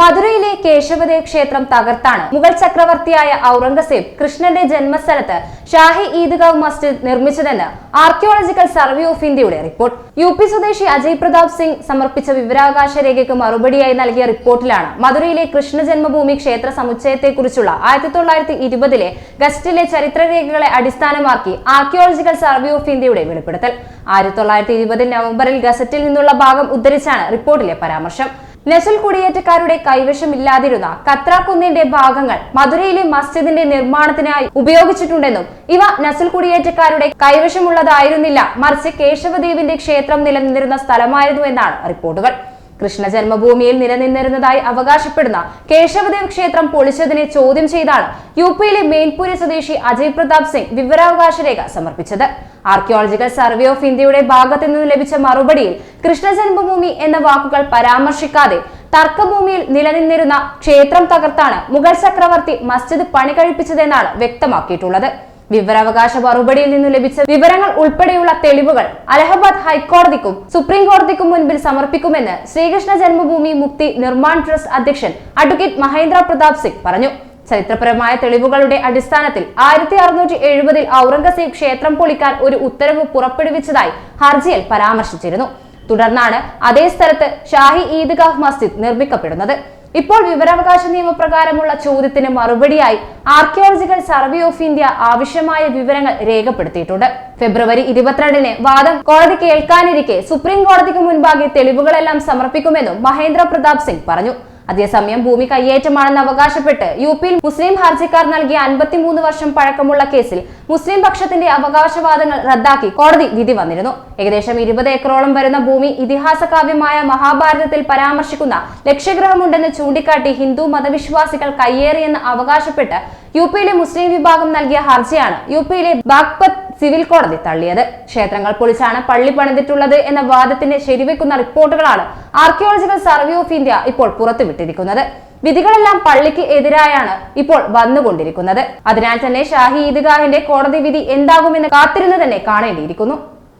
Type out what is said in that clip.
മധുരയിലെ കേശവദേവ് ക്ഷേത്രം തകർത്താണ്. മുഗൾ ചക്രവർത്തിയായ ഔറംഗസേബ് കൃഷ്ണന്റെ ജന്മസ്ഥലത്ത് ഷാഹി ഈദ്ഗാവ് മസ്ജിദ് നിർമ്മിച്ചതെന്ന് ആർക്കിയോളജിക്കൽ സർവേ ഓഫ് ഇന്ത്യയുടെ റിപ്പോർട്ട് യു പി സ്വദേശി അജയ് പ്രതാപ് സിംഗ് സമർപ്പിച്ച വിവരാവകാശ രേഖയ്ക്ക് മറുപടിയായി നൽകിയ റിപ്പോർട്ടിലാണ് മധുരയിലെ കൃഷ്ണ ജന്മഭൂമി ക്ഷേത്ര സമുച്ചയത്തെക്കുറിച്ചുള്ള ആയിരത്തി തൊള്ളായിരത്തി ഇരുപതിലെ ഗസ്റ്റിലെ ചരിത്രരേഖകളെ അടിസ്ഥാനമാക്കി ആർക്കിയോളജിക്കൽ സർവേ ഓഫ് ഇന്ത്യയുടെ വെളിപ്പെടുത്തൽ. ആയിരത്തി തൊള്ളായിരത്തി ഇരുപത് നവംബറിൽ ഗസറ്റിൽ നിന്നുള്ള ഭാഗം ഉദ്ധരിച്ചാണ് റിപ്പോർട്ടിലെ പരാമർശം. നസുൽ കുടിയേറ്റക്കാരുടെ കൈവശമില്ലാതിരുന്ന കത്രാക്കുന്നിന്റെ ഭാഗങ്ങൾ മധുരയിലെ മസ്ജിദിന്റെ നിർമ്മാണത്തിനായി ഉപയോഗിച്ചിട്ടുണ്ടെന്നും ഇവ നെസൽ കുടിയേറ്റക്കാരുടെ കൈവശമുള്ളതായിരുന്നില്ല. മറിച്ച് കേശവദേവിന്റെ ക്ഷേത്രം നിലനിന്നിരുന്ന സ്ഥലമായിരുന്നു എന്നാണ് റിപ്പോർട്ടുകൾ. കൃഷ്ണ ജന്മഭൂമിയിൽ നിലനിന്നിരുന്നതായി അവകാശപ്പെടുന്ന കേശവദേവ് ക്ഷേത്രം പൊളിച്ചതിനെ ചോദ്യം ചെയ്താണ് യു പിയിലെ മെയിൻപുരി സ്വദേശി അജയ് പ്രതാപ് സിംഗ് വിവരാവകാശ രേഖ സമർപ്പിച്ചത്. ആർക്കിയോളജിക്കൽ സർവേ ഓഫ് ഇന്ത്യയുടെ ഭാഗത്തു നിന്ന് ലഭിച്ച മറുപടിയിൽ കൃഷ്ണ ജന്മഭൂമി എന്ന വാക്കുകൾ പരാമർശിക്കാതെ തർക്കഭൂമിയിൽ നിലനിന്നിരുന്ന ക്ഷേത്രം തകർത്താണ് മുഗൾ ചക്രവർത്തി മസ്ജിദ് പണി കഴിപ്പിച്ചതെന്നാണ് വ്യക്തമാക്കിയിട്ടുള്ളത്. വിവരാവകാശ മറുപടിയിൽ നിന്നും ലഭിച്ച വിവരങ്ങൾ ഉൾപ്പെടെയുള്ള തെളിവുകൾ അലഹബാദ് ഹൈക്കോടതിക്കും സുപ്രീം കോടതിക്കും മുൻപിൽ സമർപ്പിക്കുമെന്ന് ശ്രീകൃഷ്ണ ജന്മഭൂമി മുക്തി നിർമ്മാൺ ട്രസ്റ്റ് അധ്യക്ഷൻ അഡ്വക്കേറ്റ് മഹേന്ദ്ര പ്രതാപ് സിംഗ് പറഞ്ഞു. ചരിത്രപരമായ തെളിവുകളുടെ അടിസ്ഥാനത്തിൽ ആയിരത്തി അറുന്നൂറ്റി എഴുപതിൽ ഔറംഗസേബ് ക്ഷേത്രം പൊളിക്കാൻ ഒരു ഉത്തരവ് പുറപ്പെടുവിച്ചതായി ഹർജിയിൽ പരാമർശിച്ചിരുന്നു. തുടർന്നാണ് അതേ സ്ഥലത്ത് ഷാഹി ഈദ്ഗാഹ് മസ്ജിദ് നിർമ്മിക്കപ്പെടുന്നത്. ഇപ്പോൾ വിവരാവകാശ നിയമപ്രകാരമുള്ള ചോദ്യത്തിന് മറുപടിയായി ആർക്കിയോളജിക്കൽ സർവേ ഓഫ് ഇന്ത്യ ആവശ്യമായ വിവരങ്ങൾ രേഖപ്പെടുത്തിയിട്ടുണ്ട്. ഫെബ്രുവരി ഇരുപത്തിരണ്ടിന് വാദം കോടതി കേൾക്കാനിരിക്കെ സുപ്രീം കോടതിക്ക് മുൻപാകെ തെളിവുകളെല്ലാം സമർപ്പിക്കുമെന്നും മഹേന്ദ്ര പ്രതാപ് സിംഗ് പറഞ്ഞു. അതേസമയം ഭൂമി കയ്യേറ്റമാണെന്ന് അവകാശപ്പെട്ട് യു പിയിൽ മുസ്ലിം ഹർജിക്കാർ നൽകിയ അൻപത്തിമൂന്ന് വർഷം പഴക്കമുള്ള കേസിൽ മുസ്ലിം പക്ഷത്തിന്റെ അവകാശവാദങ്ങൾ റദ്ദാക്കി കോടതി വിധി വന്നിരുന്നു. ഏകദേശം ഇരുപത് ഏക്കറോളം വരുന്ന ഭൂമി ഇതിഹാസ കാവ്യമായ മഹാഭാരതത്തിൽ പരാമർശിക്കുന്ന ലക്ഷ്യഗ്രഹമുണ്ടെന്ന് ചൂണ്ടിക്കാട്ടി ഹിന്ദു മതവിശ്വാസികൾ കയ്യേറിയെന്ന് അവകാശപ്പെട്ട് യു പിയിലെ മുസ്ലിം വിഭാഗം നൽകിയ ഹർജിയാണ് യു പിയിലെ ബാഗ്പത് സിവിൽ കോടതി തള്ളിയത്. ക്ഷേത്രങ്ങൾ പൊളിച്ചാണ് പള്ളി പണിതിട്ടുള്ളത് എന്ന വാദത്തിന് ശരിവെക്കുന്ന റിപ്പോർട്ടുകളാണ് ആർക്കിയോളജിക്കൽ സർവേ ഓഫ് ഇന്ത്യ ഇപ്പോൾ പുറത്തുവിട്ടിരിക്കുന്നത്. വിധികളെല്ലാം പള്ളിക്ക് എതിരായാണ് ഇപ്പോൾ വന്നുകൊണ്ടിരിക്കുന്നത്. അതിനാൽ തന്നെ ഷാഹി ഈദ്ഗാഹിന്റെ കോടതി വിധി എന്താകുമെന്ന് കാത്തിരുന്ന് തന്നെ കാണേണ്ടിയിരിക്കുന്നു.